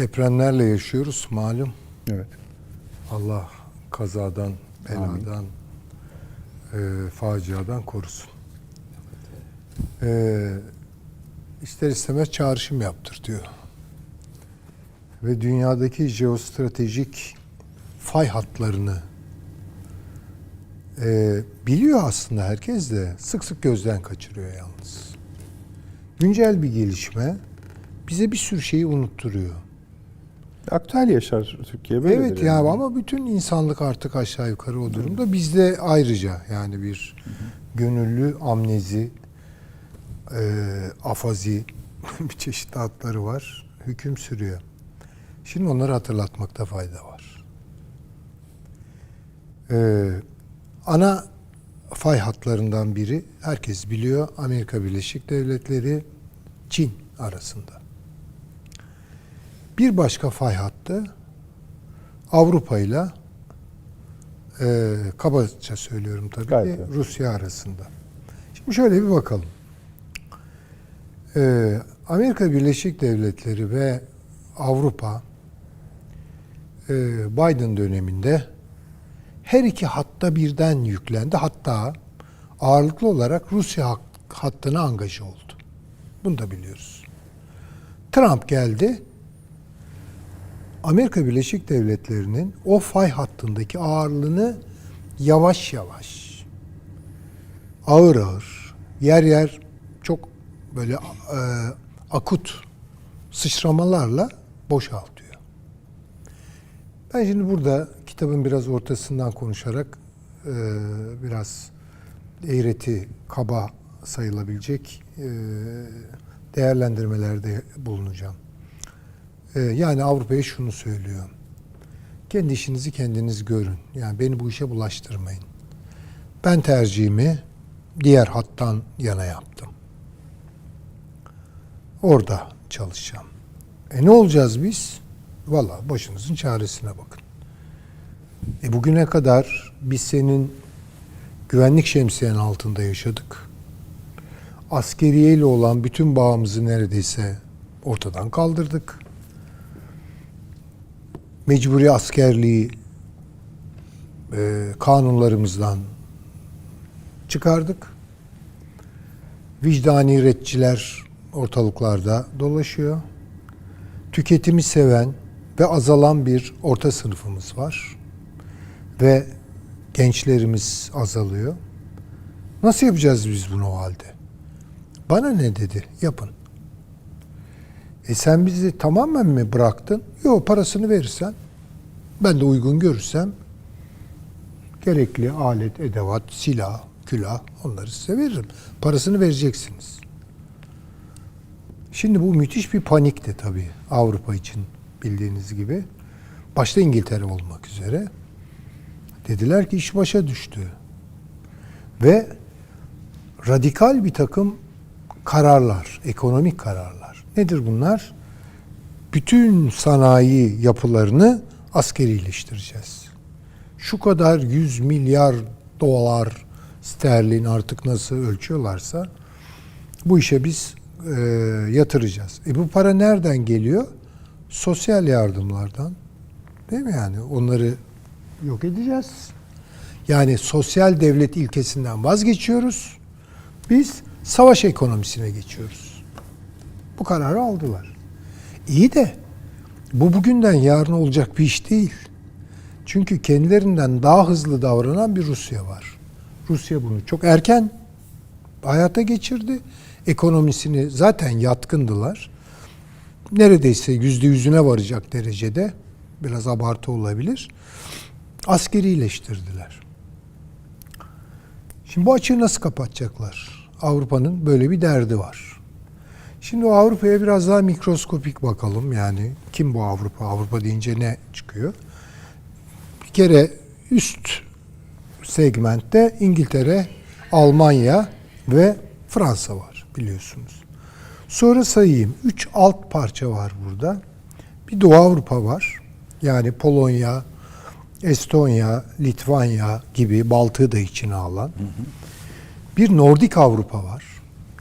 Depremlerle yaşıyoruz malum. Evet. Allah kazadan, beladan, e, faciadan korusun. E, ister istemez çağrışım yaptırtıyor. Ve dünyadaki jeostratejik fay hatlarını e, biliyor aslında herkes de sık sık gözden kaçırıyor yalnız. Güncel bir gelişme bize bir sürü şeyi unutturuyor. Aktüel yaşar Türkiye böyle. Evet ya ama bütün insanlık artık aşağı yukarı o durumda. Bizde ayrıca yani bir gönüllü amnezi, e, afazi bir çeşit adları var. Hüküm sürüyor. Şimdi onları hatırlatmakta fayda var. E, ana fay hatlarından biri herkes biliyor Amerika Birleşik Devletleri Çin arasında. Bir başka fay hattı Avrupa ile e, kabaca söylüyorum tabii Gayet ki evet. Rusya arasında. Şimdi şöyle bir bakalım. E, Amerika Birleşik Devletleri ve Avrupa e, Biden döneminde her iki hatta birden yüklendi. Hatta ağırlıklı olarak Rusya hat- hattına angaje oldu. Bunu da biliyoruz. Trump geldi. Amerika Birleşik Devletleri'nin o fay hattındaki ağırlığını yavaş yavaş, ağır ağır, yer yer çok böyle e, akut sıçramalarla boşaltıyor. Ben şimdi burada kitabın biraz ortasından konuşarak e, biraz eğreti, kaba sayılabilecek e, değerlendirmelerde bulunacağım. Ee, yani Avrupa'ya şunu söylüyor. Kendi işinizi kendiniz görün. Yani beni bu işe bulaştırmayın. Ben tercihimi diğer hattan yana yaptım. Orada çalışacağım. E ne olacağız biz? Valla başınızın çaresine bakın. E bugüne kadar biz senin güvenlik şemsiyen altında yaşadık. Askeriyeyle olan bütün bağımızı neredeyse ortadan kaldırdık mecburi askerliği e, kanunlarımızdan çıkardık. Vicdani retçiler ortalıklarda dolaşıyor. Tüketimi seven ve azalan bir orta sınıfımız var. Ve gençlerimiz azalıyor. Nasıl yapacağız biz bunu o halde? Bana ne dedi? Yapın. E sen bizi tamamen mi bıraktın? Yok parasını verirsen ben de uygun görürsem gerekli alet, edevat, silah, külah onları size veririm. Parasını vereceksiniz. Şimdi bu müthiş bir panikti tabii Avrupa için bildiğiniz gibi. Başta İngiltere olmak üzere. Dediler ki iş başa düştü. Ve radikal bir takım kararlar, ekonomik kararlar. Nedir bunlar? Bütün sanayi yapılarını askerileştireceğiz. Şu kadar 100 milyar dolar sterlin artık nasıl ölçüyorlarsa bu işe biz e, yatıracağız. E bu para nereden geliyor? Sosyal yardımlardan. Değil mi yani? Onları yok edeceğiz. Yani sosyal devlet ilkesinden vazgeçiyoruz. Biz savaş ekonomisine geçiyoruz. Bu kararı aldılar. İyi de bu bugünden yarın olacak bir iş değil. Çünkü kendilerinden daha hızlı davranan bir Rusya var. Rusya bunu çok erken hayata geçirdi. Ekonomisini zaten yatkındılar. Neredeyse yüzde yüzüne varacak derecede biraz abartı olabilir. Askerileştirdiler. Şimdi bu açığı nasıl kapatacaklar? Avrupa'nın böyle bir derdi var. Şimdi o Avrupa'ya biraz daha mikroskopik bakalım. Yani kim bu Avrupa? Avrupa deyince ne çıkıyor? Bir kere üst segmentte İngiltere, Almanya ve Fransa var biliyorsunuz. Sonra sayayım. Üç alt parça var burada. Bir Doğu Avrupa var. Yani Polonya, Estonya, Litvanya gibi Baltığı da içine alan. Bir Nordik Avrupa var.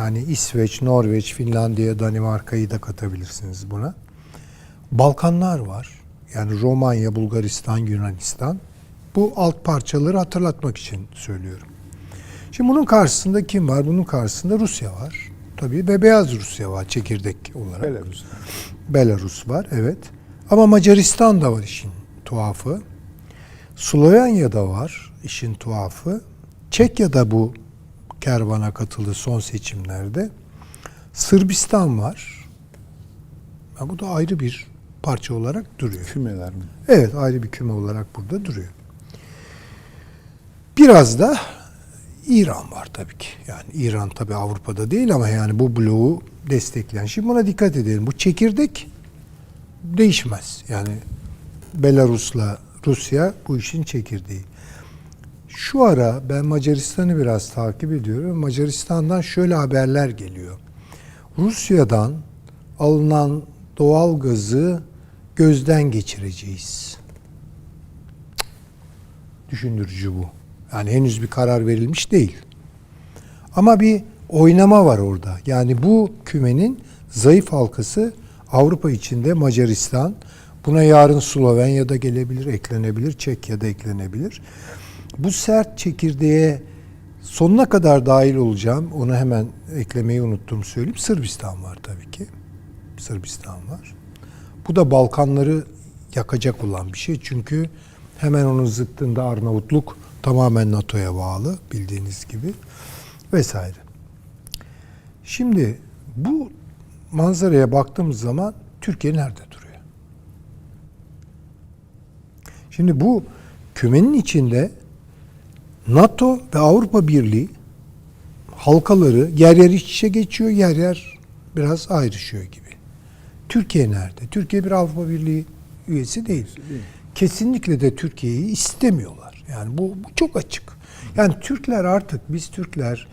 Yani İsveç, Norveç, Finlandiya, Danimarka'yı da katabilirsiniz buna. Balkanlar var. Yani Romanya, Bulgaristan, Yunanistan. Bu alt parçaları hatırlatmak için söylüyorum. Şimdi bunun karşısında kim var? Bunun karşısında Rusya var. Tabii ve Beyaz Rusya var çekirdek olarak. Belarus. Belarus var evet. Ama Macaristan da var işin tuhafı. Slovenya'da var işin tuhafı. Çekya'da bu kervana katıldı son seçimlerde. Sırbistan var. Ha, bu da ayrı bir parça olarak duruyor. Fümeler mi? Evet ayrı bir küme olarak burada duruyor. Biraz da İran var tabii ki. Yani İran tabii Avrupa'da değil ama yani bu bloğu destekleyen. Şimdi buna dikkat edelim. Bu çekirdek değişmez. Yani Belarus'la Rusya bu işin çekirdeği. Şu ara ben Macaristan'ı biraz takip ediyorum. Macaristan'dan şöyle haberler geliyor. Rusya'dan alınan doğal gazı gözden geçireceğiz. Düşündürücü bu. Yani henüz bir karar verilmiş değil. Ama bir oynama var orada. Yani bu kümenin zayıf halkası Avrupa içinde Macaristan, buna yarın Slovenya da gelebilir, eklenebilir, Çekya da eklenebilir. Bu sert çekirdeğe sonuna kadar dahil olacağım. Onu hemen eklemeyi unuttum söyleyeyim. Sırbistan var tabii ki. Sırbistan var. Bu da Balkanları yakacak olan bir şey. Çünkü hemen onun zıttında Arnavutluk tamamen NATO'ya bağlı bildiğiniz gibi vesaire. Şimdi bu manzaraya baktığımız zaman Türkiye nerede duruyor? Şimdi bu kümenin içinde NATO ve Avrupa Birliği halkaları yer yer iç içe geçiyor, yer yer biraz ayrışıyor gibi. Türkiye nerede? Türkiye bir Avrupa Birliği üyesi değil. Kesinlikle de Türkiye'yi istemiyorlar. Yani bu, bu çok açık. Yani Türkler artık biz Türkler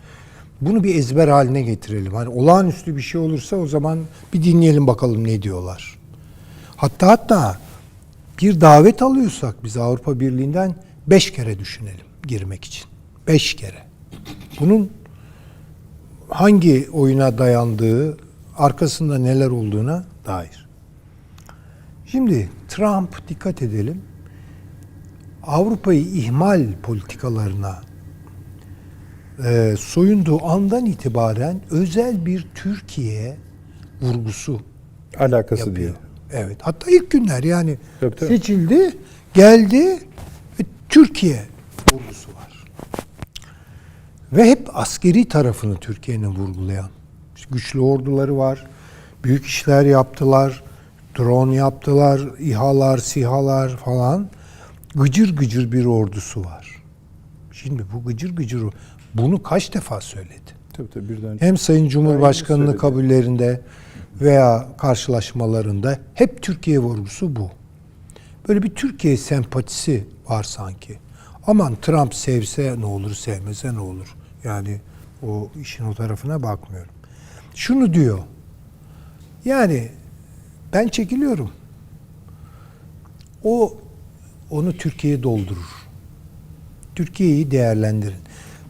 bunu bir ezber haline getirelim. Hani olağanüstü bir şey olursa o zaman bir dinleyelim bakalım ne diyorlar. Hatta hatta bir davet alıyorsak biz Avrupa Birliği'nden beş kere düşünelim girmek için. Beş kere. Bunun hangi oyuna dayandığı, arkasında neler olduğuna dair. Şimdi Trump dikkat edelim. Avrupa'yı ihmal politikalarına e, soyunduğu andan itibaren özel bir Türkiye vurgusu Alakası yapıyor. değil. Evet. Hatta ilk günler yani Tabii, tabii. seçildi, geldi ve Türkiye. Ve hep askeri tarafını Türkiye'nin vurgulayan. İşte güçlü orduları var. Büyük işler yaptılar. Drone yaptılar. İHA'lar, SİHA'lar falan. Gıcır gıcır bir ordusu var. Şimdi bu gıcır gıcır bunu kaç defa söyledi? Tabii tabii birden. Hem Sayın Cumhurbaşkanı'nın kabullerinde veya karşılaşmalarında hep Türkiye vurgusu bu. Böyle bir Türkiye sempatisi var sanki. Aman Trump sevse ne olur, sevmese ne olur. Yani o işin o tarafına bakmıyorum. Şunu diyor. Yani ben çekiliyorum. O onu Türkiye'ye doldurur. Türkiye'yi değerlendirin.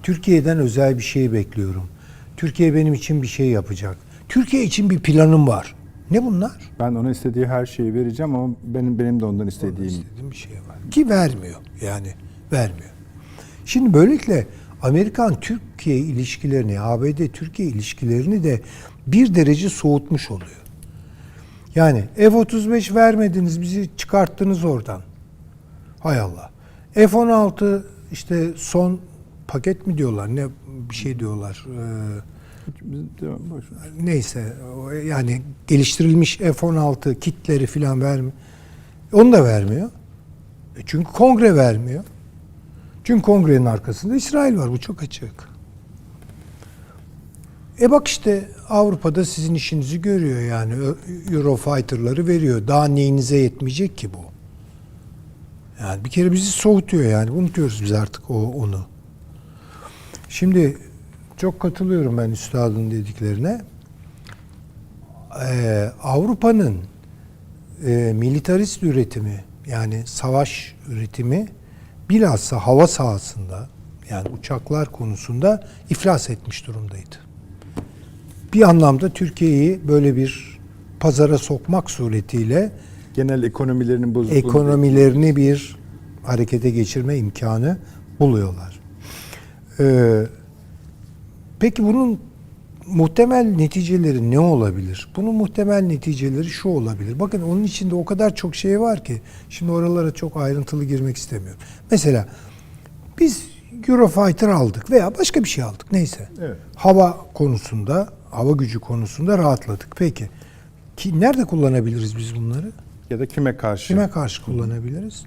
Türkiye'den özel bir şey bekliyorum. Türkiye benim için bir şey yapacak. Türkiye için bir planım var. Ne bunlar? Ben ona istediği her şeyi vereceğim ama benim benim de ondan istediğim. İstediğim bir şey var. Ki vermiyor. Yani vermiyor. Şimdi böylelikle Amerikan Türkiye ilişkilerini, ABD Türkiye ilişkilerini de bir derece soğutmuş oluyor. Yani F-35 vermediniz, bizi çıkarttınız oradan. Hay Allah. F-16 işte son paket mi diyorlar, ne bir şey diyorlar. Ee, neyse yani geliştirilmiş F-16 kitleri filan vermiyor. Onu da vermiyor. E çünkü kongre vermiyor. Çünkü kongrenin arkasında İsrail var. Bu çok açık. E bak işte Avrupa'da sizin işinizi görüyor yani. Eurofighter'ları veriyor. Daha neyinize yetmeyecek ki bu? Yani bir kere bizi soğutuyor yani. Unutuyoruz biz artık o onu. Şimdi çok katılıyorum ben üstadın dediklerine. Ee, Avrupa'nın e, militarist üretimi yani savaş üretimi bilhassa hava sahasında yani uçaklar konusunda iflas etmiş durumdaydı. Bir anlamda Türkiye'yi böyle bir pazara sokmak suretiyle genel ekonomilerinin bozulduğu ekonomilerini bir harekete geçirme imkanı buluyorlar. Ee, peki bunun muhtemel neticeleri ne olabilir? Bunun muhtemel neticeleri şu olabilir. Bakın onun içinde o kadar çok şey var ki şimdi oralara çok ayrıntılı girmek istemiyorum. Mesela biz Eurofighter aldık veya başka bir şey aldık neyse. Evet. Hava konusunda, hava gücü konusunda rahatladık. Peki ki nerede kullanabiliriz biz bunları? ya da kime karşı? Kime karşı kullanabiliriz?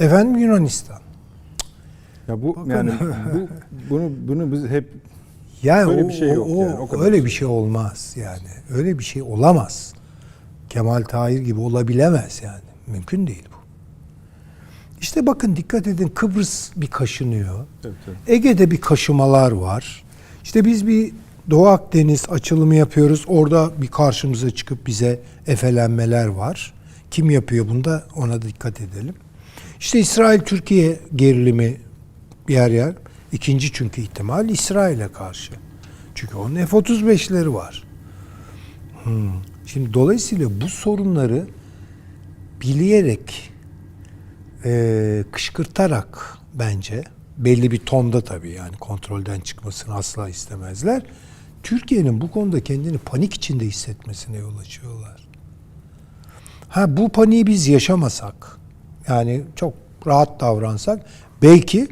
Efendim Yunanistan. Ya bu yani bu bunu bunu biz hep Yani Öyle o, bir şey yok o- yani, o kadar öyle şey. bir şey olmaz yani. Öyle bir şey olamaz. Kemal Tahir gibi olabilemez yani. Mümkün değil bu. İşte bakın dikkat edin Kıbrıs bir kaşınıyor. Tabii, tabii. Ege'de bir kaşımalar var. İşte biz bir Doğu Akdeniz açılımı yapıyoruz. Orada bir karşımıza çıkıp bize efelenmeler var. Kim yapıyor bunu da ona da dikkat edelim. İşte İsrail-Türkiye gerilimi yer yer. İkinci çünkü ihtimal İsrail'e karşı. Çünkü onun F-35'leri var. Hmm. Şimdi dolayısıyla bu sorunları bileyerek e, kışkırtarak bence belli bir tonda tabii yani kontrolden çıkmasını asla istemezler. Türkiye'nin bu konuda kendini panik içinde hissetmesine yol açıyorlar. Ha bu paniği biz yaşamasak yani çok rahat davransak belki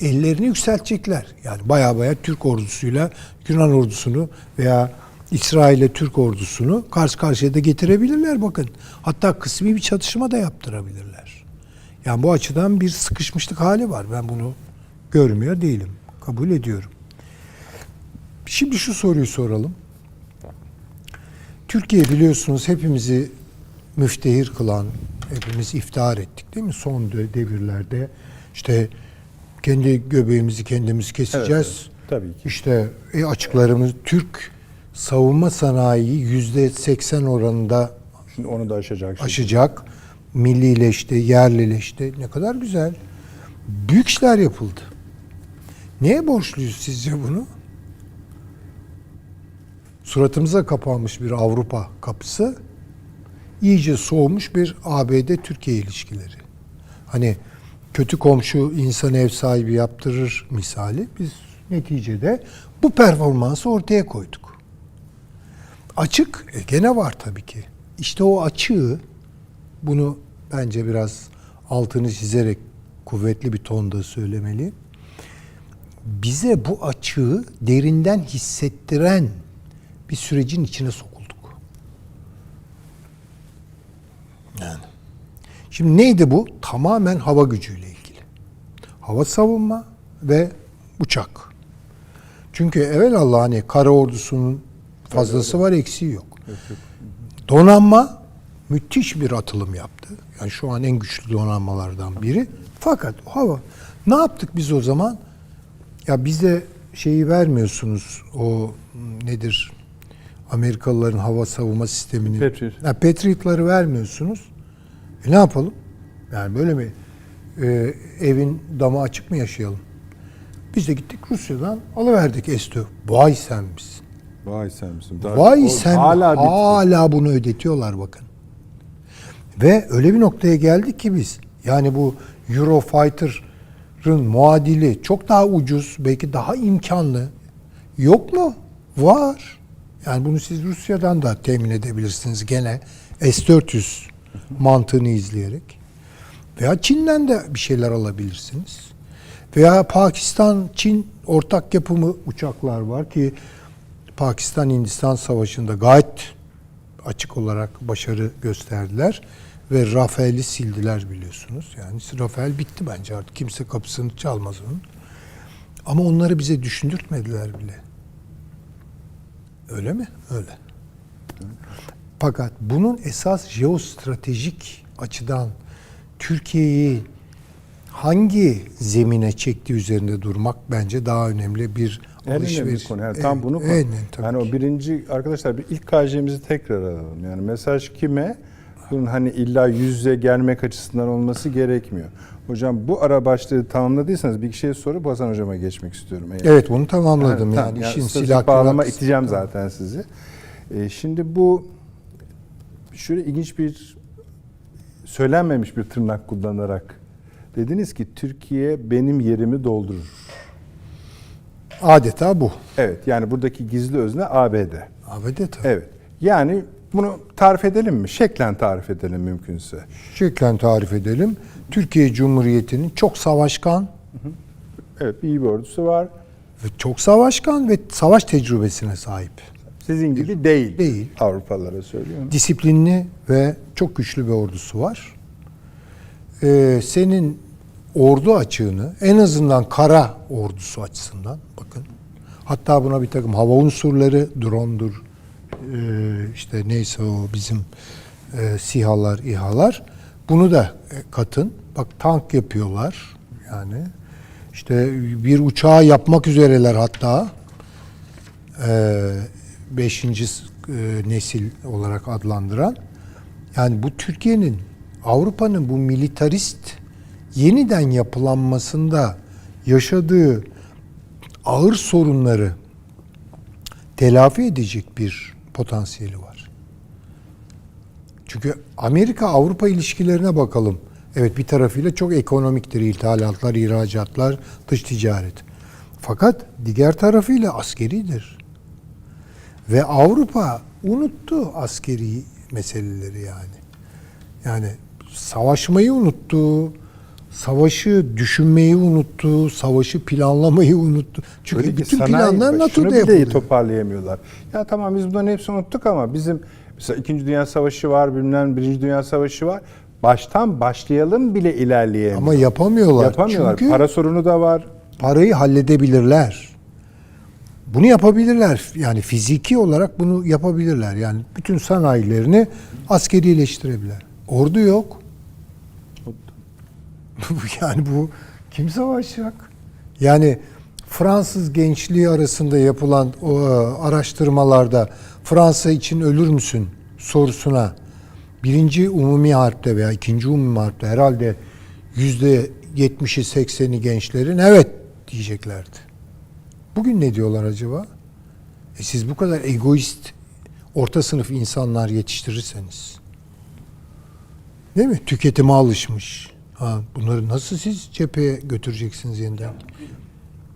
ellerini yükseltecekler. Yani baya baya Türk ordusuyla Yunan ordusunu veya İsrail'e Türk ordusunu karşı karşıya da getirebilirler bakın. Hatta kısmi bir çatışma da yaptırabilirler. Yani bu açıdan bir sıkışmışlık hali var. Ben bunu görmüyor değilim. Kabul ediyorum. Şimdi şu soruyu soralım. Türkiye biliyorsunuz hepimizi müftehir kılan, hepimiz iftihar ettik değil mi? Son devirlerde işte kendi göbeğimizi kendimiz keseceğiz. Evet, evet. Tabii ki. İşte e, açıklarımız Türk savunma sanayi yüzde 80 oranında Şimdi onu da aşacak. aşacak. Millileşti, yerlileşti. Ne kadar güzel. Büyük işler yapıldı. Neye borçluyuz sizce bunu? Suratımıza kapanmış bir Avrupa kapısı, iyice soğumuş bir ABD-Türkiye ilişkileri. Hani kötü komşu insan ev sahibi yaptırır misali biz neticede bu performansı ortaya koyduk. Açık e, gene var tabii ki. İşte o açığı bunu bence biraz altını çizerek kuvvetli bir tonda söylemeli. Bize bu açığı derinden hissettiren bir sürecin içine sokulduk. Yani. Şimdi neydi bu? Tamamen hava gücüyle ilgili. Hava savunma ve uçak. Çünkü evvelallah hani kara ordusunun fazlası var eksiği yok. Donanma müthiş bir atılım yaptı. Yani şu an en güçlü donanmalardan biri. Fakat o hava ne yaptık biz o zaman? Ya bize şeyi vermiyorsunuz o nedir? Amerikalıların hava savunma sistemini. Patriot. Ha, Patriot'ları vermiyorsunuz. E ne yapalım? Yani böyle mi? e, evin damı açık mı yaşayalım? Biz de gittik Rusya'dan alıverdik S-4. Vay sen misin? Vay sen misin? Daha- Vay o sen hala hala, bunu ödetiyorlar bakın. Ve öyle bir noktaya geldik ki biz. Yani bu Eurofighter'ın muadili çok daha ucuz, belki daha imkanlı. Yok mu? Var. Yani bunu siz Rusya'dan da temin edebilirsiniz gene S-400 mantığını izleyerek. Veya Çin'den de bir şeyler alabilirsiniz. Veya Pakistan, Çin ortak yapımı uçaklar var ki Pakistan-Hindistan savaşında gayet açık olarak başarı gösterdiler ve Rafael'i sildiler biliyorsunuz. Yani Rafael bitti bence artık kimse kapısını çalmaz onun. Ama onları bize düşündürtmediler bile. Öyle mi? Öyle. Fakat bunun esas jeostratejik açıdan Türkiye'yi hangi zemine çektiği üzerinde durmak bence daha önemli bir En önemli alışveriş. konu. Yani tam bunu En tabii yani ki. o birinci arkadaşlar bir ilk KJ'mizi tekrar alalım. Yani mesaj kime? Bunun hani illa yüz yüze gelmek açısından olması gerekmiyor. Hocam bu ara başlığı tamamladıysanız bir kişiye sorup Hasan hocama geçmek istiyorum. Eğer- Evet bunu tamamladım. tamam. yani, işin stratejik silah bağlama iteceğim zaten sizi. Ee, şimdi bu şöyle ilginç bir söylenmemiş bir tırnak kullanarak dediniz ki Türkiye benim yerimi doldurur. Adeta bu. Evet yani buradaki gizli özne ABD. ABD tabii. Evet. Yani bunu tarif edelim mi? Şeklen tarif edelim mümkünse. Şeklen tarif edelim. Türkiye Cumhuriyeti'nin çok savaşkan Evet iyi bir ordusu var. ve çok savaşkan ve savaş tecrübesine sahip. Sizin gibi değil. Değil. Avrupalılara söylüyorum. Disiplinli ve çok güçlü bir ordusu var. Ee, senin ordu açığını en azından kara ordusu açısından bakın. Hatta buna bir takım hava unsurları, drone'dur, ee, işte neyse o bizim e, SİHA'lar, İHA'lar. Bunu da e, katın. Bak tank yapıyorlar yani. İşte bir uçağı yapmak üzereler hatta. Ee, beşinci e, nesil olarak adlandıran. Yani bu Türkiye'nin, Avrupa'nın bu militarist yeniden yapılanmasında yaşadığı ağır sorunları telafi edecek bir potansiyeli var. Çünkü Amerika-Avrupa ilişkilerine bakalım. Evet bir tarafıyla çok ekonomiktir. İthalatlar, ihracatlar, dış ticaret. Fakat diğer tarafıyla askeridir. Ve Avrupa unuttu askeri meseleleri yani. Yani savaşmayı unuttu, savaşı düşünmeyi unuttu, savaşı planlamayı unuttu. Çünkü Öyle bütün sanayi- planlar NATO'da şunu bile yapılıyor. toparlayamıyorlar. Ya tamam biz bunların hepsini unuttuk ama bizim mesela 2. Dünya Savaşı var, bilmem 1. Dünya Savaşı var. Baştan başlayalım bile ilerleyemiyor. Ama yapamıyorlar. Yapamıyorlar. Çünkü Para sorunu da var. parayı halledebilirler. Bunu yapabilirler. Yani fiziki olarak bunu yapabilirler. Yani bütün sanayilerini askerileştirebilirler. Ordu yok. yani bu kim savaşacak? Yani Fransız gençliği arasında yapılan o e, araştırmalarda Fransa için ölür müsün sorusuna birinci umumi harpte veya ikinci umumi harpte herhalde yüzde yetmişi sekseni gençlerin evet diyeceklerdi. Bugün ne diyorlar acaba? E siz bu kadar egoist orta sınıf insanlar yetiştirirseniz değil mi? Tüketime alışmış. Ha, bunları nasıl siz cepheye götüreceksiniz yeniden?